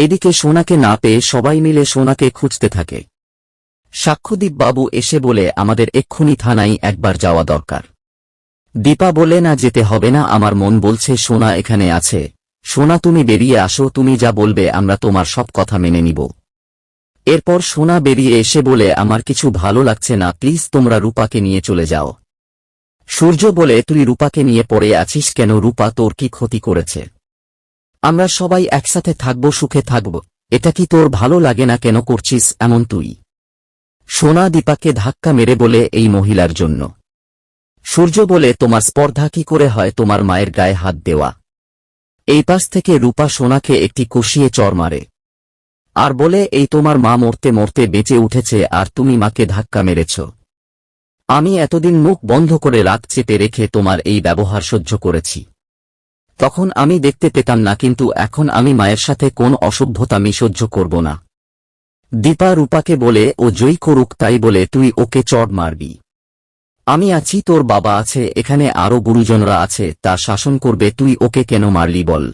এদিকে সোনাকে না পেয়ে সবাই মিলে সোনাকে খুঁজতে থাকে। সাক্ষ্যদীপ বাবু এসে বলে, আমাদের এক্ষুনি থানায় একবার যাওয়া দরকার। দীপা বলে, না যেতে হবে না, আমার মন বলছে সোনা এখানে আছে। সোনা, তুমি বেরিয়ে আসো, তুমি যা বলবে, আমরা তোমার সব কথা মেনে নিব। এরপর সোনা বেরিয়ে এসে বলে, আমার কিছু ভালো লাগছে না, প্লিজ তোমরা রূপাকে নিয়ে চলে যাও। সূর্য বলে, তুই রূপাকে নিয়ে পড়ে আছিস কেন? রূপা তোর কি ক্ষতি করেছে? আমরা সবাই একসাথে থাকব, সুখে থাকব। এটা কি তোর ভালো লাগে না কেন করছিস এমন তুই? সোনা দীপাকে ধাক্কা মেরে বলে এই মহিলার জন্য। সূর্য বলে, তোমার স্পর্ধা কি করে হয়? তোমার মায়ের গায়ে হাত দেওয়া। এই পাশ থেকে রূপা সোনাকে একটি কষিয়ে চর মারে। আর বলে, এই তোমার মা মরতে মরতে বেঁচে উঠেছে, আর তুমি মাকে ধাক্কা মেরেছ। আমি এতদিন মুখ বন্ধ করে রাত চেপে রেখে তোমার এই ব্যবহার সহ্য করেছি। তখন আমি দেখতে পেতাম না, কিন্তু এখন আমি মায়ের সাথে কোন অসভ্যতামি সহ্য করব না। দীপা রূপাকে বলে, ও জয়ী করুক তাই বলে তুই ওকে চড় মারবি। আমি আছি, তোর বাবা আছে, এখানে আরও গুরুজনরা আছে তা শাসন করবে, তুই ওকে কেন মারলি বল?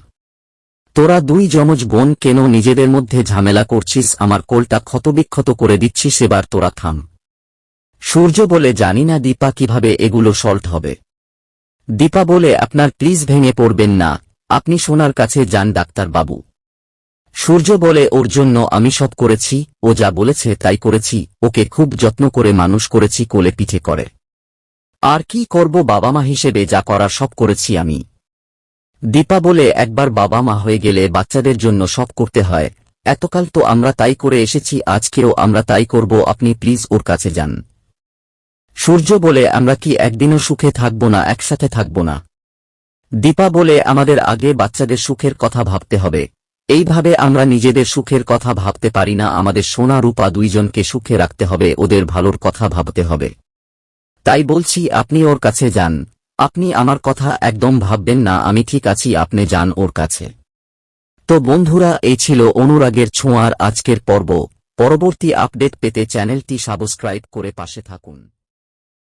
তোরা দুই যমজ বোন কেন নিজেদের মধ্যে ঝামেলা করছিস, আমার কোলটা ক্ষতবিক্ষত করে দিচ্ছিস, এবার তোরা থাম। সূর্য বলে, জানি না দীপা কীভাবে এগুলো সল্ট হবে। দীপা বলে, আপনার প্লিজ ভেঙে পড়বেন না। আপনি সোনার কাছে যান, ডাক্তার বাবু। সূর্য বলে, ওর জন্য আমি সব করেছি। ও যা বলেছে তাই করেছি। ওকে খুব যত্ন করে মানুষ করেছি, কোলে পিঠে করে। আর কি করব, বাবা মা হিসেবে যা করার সব করেছি আমি। দীপা বলে, একবার বাবা মা হয়ে গেলে বাচ্চাদের জন্য সব করতে হয়। এতকাল তো আমরা তাই করে এসেছি, আজকেও আমরা তাই করব। আপনি প্লিজ ওর কাছে যান। সূর্য বলে আমরা কি একদিনও সুখে থাকব না, একসাথে থাকব না? দীপা বলে আমাদের আগে বাচ্চাদের সুখের কথা ভাবতে হবে। এইভাবে আমরা নিজেদের সুখের কথা ভাবতে পারি না, আমাদের সোনা রূপা দুইজনকে সুখে রাখতে হবে, ওদের ভালোর কথা ভাবতে হবে। তাই বলছি, আপনি ওর কাছে যান। আপনি আমার কথা একদম ভাববেন না, আমি ঠিক আছি, আপনি যান ওর কাছে। তো বন্ধুরা, এই ছিল অনুরাগের ছোঁয়ার আজকের পর্ব। পরবর্তী আপডেট পেতে চ্যানেলটি সাবস্ক্রাইব করে পাশে থাকুন।